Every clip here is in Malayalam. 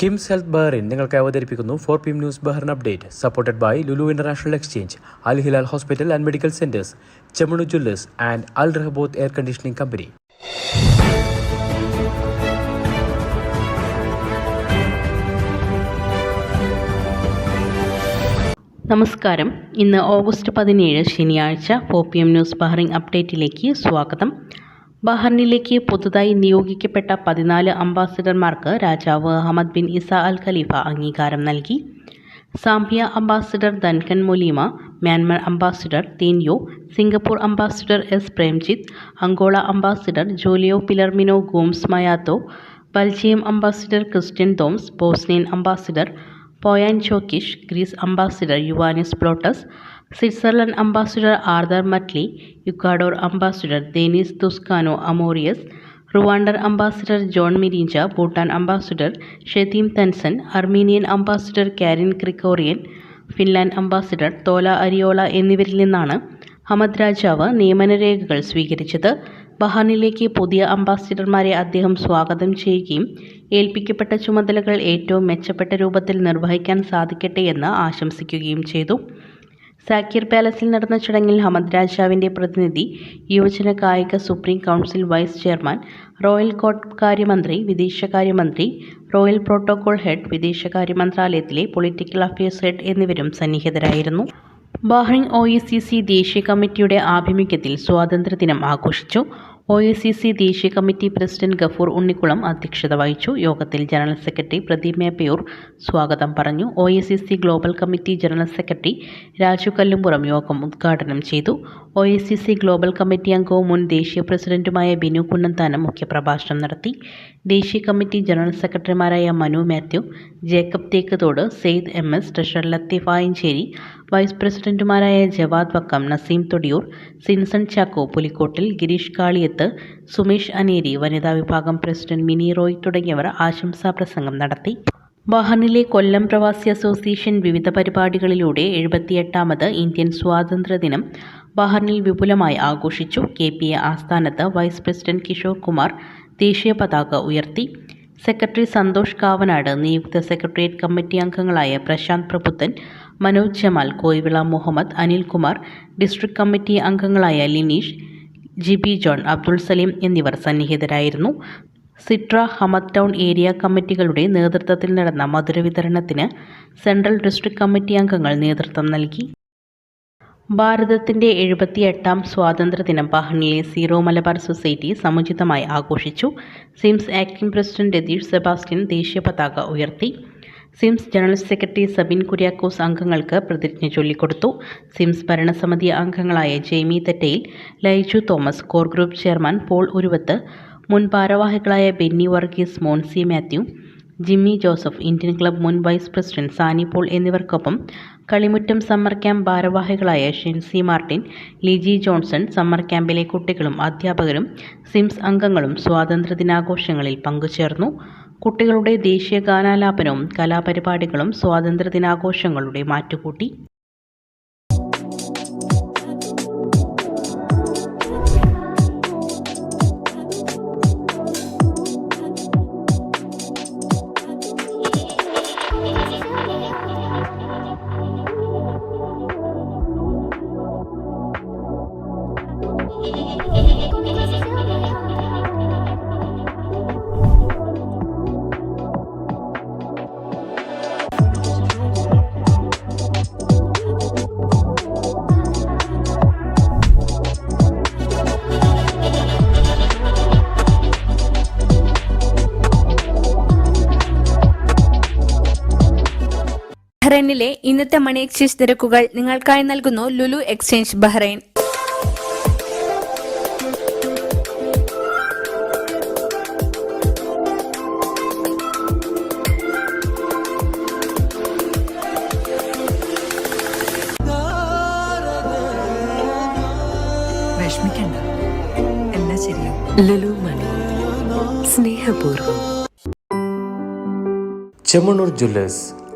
കിംസ് ഹെൽത്ത് ബഹറിൻ നിങ്ങൾക്ക് അവതരിപ്പിക്കുന്നു four P M news Bahrain update supported by Lulu international exchange Al Hilal hospital and medical centres Chemmanur jewellers and Al Rahaboth air conditioning company നമസ്കാരം. ഇന്ന് ഓഗസ്റ്റ് പതിനേഴ് ശനിയാഴ്ച four P M news Bahrain അപ്ഡേറ്റിലേക്ക് സ്വാഗതം. ബഹറിനിലേക്ക് പുതുതായി നിയോഗിക്കപ്പെട്ട പതിനാല് അംബാസിഡർമാർക്ക് രാജാവ് Ahmed bin Isa Al Khalifa അംഗീകാരം നൽകി. Zambia ambassador Duncan Molima Myanmar ambassador Thein Oo Singapore ambassador S Premjith Angola ambassador Julio Pilarmino Gomes മയാത്തോ Belgium ambassador Christian Thoms Bosnian ambassador Bojan ചോക്കിഷ് Greece ambassador Ioannis Plotas Switzerland ambassador Arthur Mattli Ecuador ambassador Denys Toscano Amores Rwanda ambassador John Mirenge Bhutan ambassador Chetem Tenzin Armenian ambassador Karen Grigorian Finland ambassador Tuula Ariola എന്നിവരിൽ നിന്നാണ് ഹമദ് രാജാവ് നിയമനരേഖകൾ സ്വീകരിച്ചത്. ബഹാനിലേക്ക് പുതിയ അംബാസിഡർമാരെ അദ്ദേഹം സ്വാഗതം ചെയ്യുകയും ഏൽപ്പിക്കപ്പെട്ട ചുമതലകൾ ഏറ്റവും മെച്ചപ്പെട്ട രൂപത്തിൽ നിർവഹിക്കാൻ സാധിക്കട്ടെ എന്ന് ആശംസിക്കുകയും ചെയ്തു. സാക്കിർ പാലസിൽ നടന്ന ചടങ്ങിൽ ഹമദ് രാജാവിന്റെ പ്രതിനിധി യുവജന കായിക supreme council vice chairman royal court കാര്യമന്ത്രി വിദേശകാര്യമന്ത്രി റോയൽ പ്രോട്ടോകോൾ ഹെഡ് വിദേശകാര്യ മന്ത്രാലയത്തിലെ പൊളിറ്റിക്കൽ അഫയേഴ്സ് ഹെഡ് എന്നിവരും സന്നിഹിതരായിരുന്നു. ബഹ്റിൻ ഒ ദേശീയ കമ്മിറ്റിയുടെ ആഭിമുഖ്യത്തിൽ സ്വാതന്ത്ര്യദിനം ആഘോഷിച്ചു. ഒ എ സി സി ദേശീയ കമ്മിറ്റി പ്രസിഡന്റ് ഗഫൂർ ഉണ്ണിക്കുളം അധ്യക്ഷത വഹിച്ചു. യോഗത്തിൽ ജനറൽ സെക്രട്ടറി പ്രദീപ് മേപ്പയൂർ സ്വാഗതം പറഞ്ഞു. O A C C global committee general secretary Raju Kallumpuram യോഗം ഉദ്ഘാടനം ചെയ്തു. O A C C global committee അംഗവും മുൻ ദേശീയ പ്രസിഡന്റുമായ ബിനു കുന്നന്താനം മുഖ്യപ്രഭാഷണം നടത്തി. ദേശീയ കമ്മിറ്റി ജനറൽ സെക്രട്ടറിമാരായ Manu Mathew Jacob Thekkathod Syed M S treasurer Latheef vice പ്രസിഡന്റുമാരായ ജവാദ് വക്കം നസീം തൊടിയൂർ സിൻസൺ ചാക്കോ പുലിക്കോട്ടിൽ ഗിരീഷ് കാളിയത്ത് സുമേഷ് അനേരി വനിതാ വിഭാഗം പ്രസിഡന്റ് മിനി റോയ് തുടങ്ങിയവർ ആശംസാ പ്രസംഗം നടത്തി. ബഹറിനിലെ കൊല്ലം പ്രവാസി അസോസിയേഷൻ വിവിധ പരിപാടികളിലൂടെ എഴുപത്തിയെട്ടാമത് ഇന്ത്യൻ സ്വാതന്ത്ര്യദിനം ബഹറിനിൽ വിപുലമായി ആഘോഷിച്ചു. കെ പി എ ആസ്ഥാനത്ത് വൈസ് പ്രസിഡന്റ് കിഷോർ കുമാർ ദേശീയ പതാക ഉയർത്തി. സെക്രട്ടറി സന്തോഷ് കാവനാട് നിയുക്ത സെക്രട്ടേറിയറ്റ് കമ്മിറ്റി അംഗങ്ങളായ പ്രശാന്ത് പ്രഭുത്തൻ മനോജ് ജമാൽ കോയിവിള മുഹമ്മദ് അനിൽകുമാർ ഡിസ്ട്രിക്ട് കമ്മിറ്റി അംഗങ്ങളായ ലിനീഷ് ജിബി ജോൺ അബ്ദുൾ സലീം എന്നിവർ സന്നിഹിതരായിരുന്നു. സിട്ര ഹമദ് ടൗൺ ഏരിയ കമ്മിറ്റികളുടെ നേതൃത്വത്തിൽ നടന്ന മധുര വിതരണത്തിന് സെൻട്രൽ ഡിസ്ട്രിക്ട് കമ്മിറ്റി അംഗങ്ങൾ നേതൃത്വം നൽകി. ഭാരതത്തിന്റെ എഴുപത്തിയെട്ടാം സ്വാതന്ത്ര്യദിനം ബഹ്റിനിലെ സീറോ മലബാർ സൊസൈറ്റി സമുചിതമായി ആഘോഷിച്ചു. CIMS acting president Ratheesh Sebastian ദേശീയ പതാക ഉയർത്തി. CIMS general secretary Sabin Kuriakose അംഗങ്ങൾക്ക് പ്രതിജ്ഞ ചൊല്ലിക്കൊടുത്തു. സിംസ് ഭരണസമിതി അംഗങ്ങളായ Jaimy Thettayil Laiju Thomas core group chairman Paul Uruvath മുൻ ഭാരവാഹികളായ Benny Varghese Moncy Mathew Jimmy Joseph Indian club മുൻ വൈസ് പ്രസിഡന്റ് സാനി പോൾ എന്നിവർക്കൊപ്പം കളിമുറ്റം സമ്മർ ക്യാമ്പ് ഭാരവാഹികളായ Shency Martin Liji Johnson summer ക്യാമ്പിലെ കുട്ടികളും അധ്യാപകരും സിംസ് അംഗങ്ങളും സ്വാതന്ത്ര്യദിനാഘോഷങ്ങളിൽ പങ്കുചേർന്നു. കുട്ടികളുടെ ദേശീയ ഗാനാലാപനവും കലാപരിപാടികളും സ്വാതന്ത്ര്യദിനാഘോഷങ്ങളുടെ മാറ്റുകൂട്ടി. ബഹ്റൈനിലെ ഇന്നത്തെ മണി എക്സ്ചേഞ്ച് നിരക്കുകൾ നിങ്ങൾക്കായി നൽകുന്നു ലുലു എക്സ്ചേഞ്ച് ബഹ്റൈൻ. വിഷമിക്കണ്ട. എല്ലാം ശരിയാവും. ലുലു മണി. സ്നേഹപൂർവം. ചെമ്മണ്ണൂർ ജ്വല്ലേഴ്സ്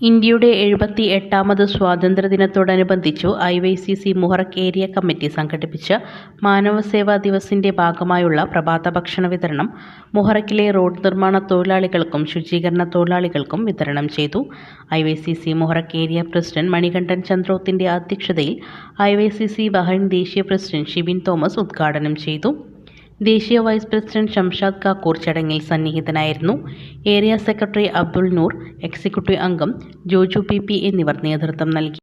ഇന്ത്യയുടെ എഴുപത്തി എട്ടാമത് സ്വാതന്ത്ര്യദിനത്തോടനുബന്ധിച്ചു I Y C C Muharraq area committee സംഘടിപ്പിച്ച മാനവസേവാ ദിവസിന്റെ ഭാഗമായുള്ള പ്രഭാത ഭക്ഷണ വിതരണം മുഹറക്കിലെ റോഡ് നിർമ്മാണ തൊഴിലാളികൾക്കും ശുചീകരണ തൊഴിലാളികൾക്കും വിതരണം ചെയ്തു. I Y C C Muharraq area president Manikandan ചന്ദ്രോത്തിന്റെ അധ്യക്ഷതയിൽ I Y C C Bahrain ദേശീയ പ്രസിഡന്റ് ഷിബിൻ തോമസ് ഉദ്ഘാടനം ചെയ്തു. ദേശീയ വൈസ് പ്രസിഡന്റ് ഷംഷാദ് കാക്കൂർ ചടങ്ങിൽ സന്നിഹിതനായിരുന്നു. Area secretary Abdul Noor executive അംഗം ജോജു പി പി എന്നിവർ നേതൃത്വം നൽകി.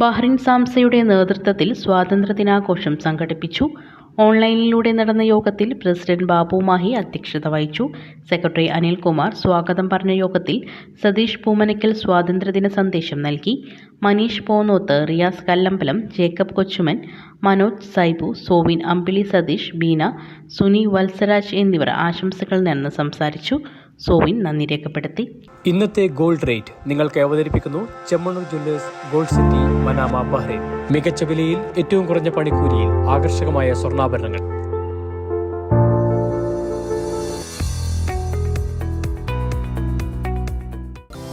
ബഹ്റിൻ സാംസയുടെ നേതൃത്വത്തിൽ സ്വാതന്ത്ര്യദിനാഘോഷം സംഘടിപ്പിച്ചു. ഓൺലൈനിലൂടെ നടന്ന യോഗത്തിൽ പ്രസിഡന്റ് ബാബു മാഹി അധ്യക്ഷത വഹിച്ചു. സെക്രട്ടറി അനിൽകുമാർ സ്വാഗതം പറഞ്ഞ യോഗത്തിൽ സതീഷ് പൂമനക്കൽ സ്വാതന്ത്ര്യദിന സന്ദേശം നൽകി. മനീഷ് പോന്നോത്ത് റിയാസ് കല്ലമ്പലം ജേക്കബ് കൊച്ചുമൻ മനോജ് സൈബു സോവിൻ അമ്പിളി സതീഷ് ബീന സുനി വത്സരാജ് എന്നിവർ ആശംസകൾ നേർന്ന് സംസാരിച്ചു. സോവിൻ നന്ദി രേഖപ്പെടുത്തി. ഇന്നത്തെ ഗോൾഡ് റേറ്റ് നിങ്ങൾക്ക് അവതരിപ്പിക്കുന്നു Chemmannur jewellers gold city Manama Bahrain. മികച്ച വിലയിൽ ഏറ്റവും കുറഞ്ഞ പണിക്കൂലിയിൽ ആകർഷകമായ സ്വർണാഭരണങ്ങൾ.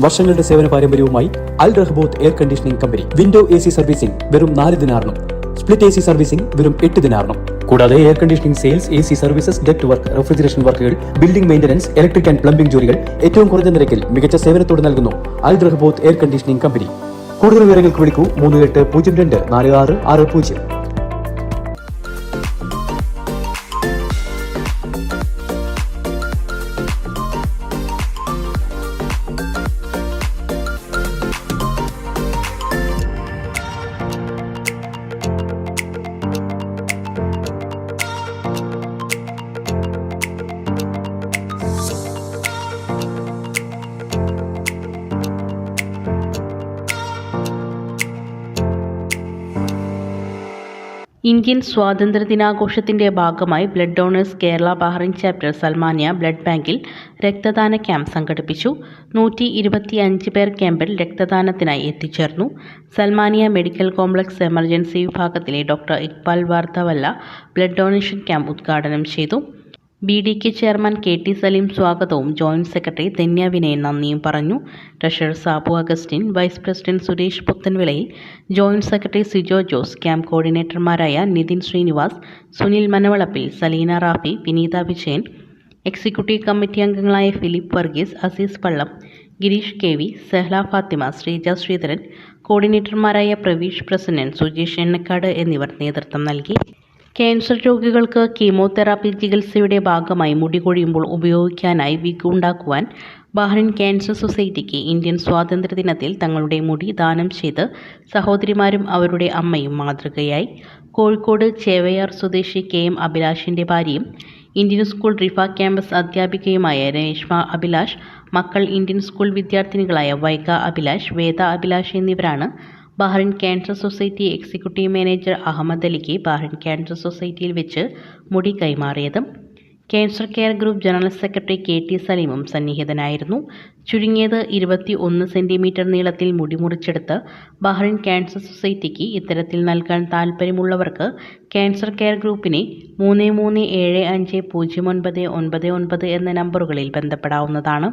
വർഷങ്ങളുടെ സേവന പാരമ്പര്യവുമായി Al Rahaboth air conditioning company window A C servicing വെറും നാല് ദിനാറിനും സ്പ്ലിറ്റ് എ സി സർവീസിംഗ് വെറും എട്ട് ദിനാറിനും കൂടാതെ air conditioning sales A C services debt work refrigeration വർക്കുകൾ building maintenance electric and plumbing ജോലികൾ ഏറ്റവും കുറഞ്ഞ നിരക്കിൽ മികച്ച സേവനത്തോടെ നൽകുന്നു. Al Rahaboth air conditioning company കൂടുതൽ വിവരങ്ങൾക്ക് വിളിക്കൂ മൂന്ന് എട്ട് പൂജ്യം രണ്ട് നാല് ആറ് ആറ് പൂജ്യം. ഇന്ത്യൻ സ്വാതന്ത്ര്യദിനാഘോഷത്തിന്റെ ഭാഗമായി blood donors Kerala Bahrain chapter Salmaniya blood ബാങ്കിൽ രക്തദാന ക്യാമ്പ് സംഘടിപ്പിച്ചു. നൂറ്റി ഇരുപത്തിയഞ്ച് പേർ ക്യാമ്പിൽ രക്തദാനത്തിനായി എത്തിച്ചേർന്നു. സൽമാനിയ മെഡിക്കൽ കോംപ്ലക്സ് എമർജൻസി വിഭാഗത്തിലെ doctor Iqbal Varthavalla blood donation camp ഉദ്ഘാടനം ചെയ്തു. B D K chairman K T Saleem സ്വാഗതവും. ജോയിന്റ് സെക്രട്ടറി ധന്യ വിനയൻ നന്ദിയും പറഞ്ഞു. Treasurer Sabu Augustine vice president Suresh Puthenvilayil joint secretary Sijo Jose camp കോർഡിനേറ്റർമാരായ Nithin Srinivas Sunil Manavalappil Saleena Rafi Vineetha Vijayan executive committee അംഗങ്ങളായ Philip Varghese Azeez Pallam Gireesh K V Sehla Fathima Sreeja Sreedharan കോർഡിനേറ്റർമാരായ Praveesh Prasannan Sujeesh Ennakkad എന്നിവർ നേതൃത്വം നൽകി. ക്യാൻസർ രോഗികൾക്ക് കീമോതെറാപ്പി ചികിത്സയുടെ ഭാഗമായി മുടി കൊഴിയുമ്പോൾ ഉപയോഗിക്കാനായി വിഗ് ഉണ്ടാക്കുവാൻ ബഹ്റിൻ ക്യാൻസർ സൊസൈറ്റിക്ക് ഇന്ത്യൻ സ്വാതന്ത്ര്യദിനത്തിൽ തങ്ങളുടെ മുടി ദാനം ചെയ്ത് സഹോദരിമാരും അവരുടെ അമ്മയും മാതൃകയായി. കോഴിക്കോട് ചേവയാർ സ്വദേശി കെ എം അഭിലാഷിന്റെ ഭാര്യയും ഇന്ത്യൻ സ്കൂൾ റിഫ ക്യാമ്പസ് അധ്യാപികയുമായ രേഷ്മ അഭിലാഷ് മക്കൾ ഇന്ത്യൻ സ്കൂൾ വിദ്യാർത്ഥിനികളായ വൈക അഭിലാഷ് വേദ അഭിലാഷ് എന്നിവരാണ് Bahrain cancer society executive manager Ahmed അലിക്ക് Bahrain cancer സൊസൈറ്റിയിൽ വെച്ച് മുടി കൈമാറിയത് cancer care group general secretary K T സലീമും സന്നിഹിതനായിരുന്നു. ചുരുങ്ങിയത് ഇരുപത്തി ഒന്ന് സെന്റിമീറ്റർ നീളത്തിൽ മുടി മുറിച്ചെടുത്ത് ബഹ്റിൻ ക്യാൻസർ സൊസൈറ്റിക്ക് ഇത്തരത്തിൽ നൽകാൻ താൽപ്പര്യമുള്ളവർക്ക് ക്യാൻസർ കെയർ ഗ്രൂപ്പിനെ മൂന്ന് മൂന്ന് ഏഴ് അഞ്ച് പൂജ്യം ഒൻപത് ഒൻപത് ഒൻപത് എന്ന നമ്പറുകളിൽ ബന്ധപ്പെടാവുന്നതാണ്.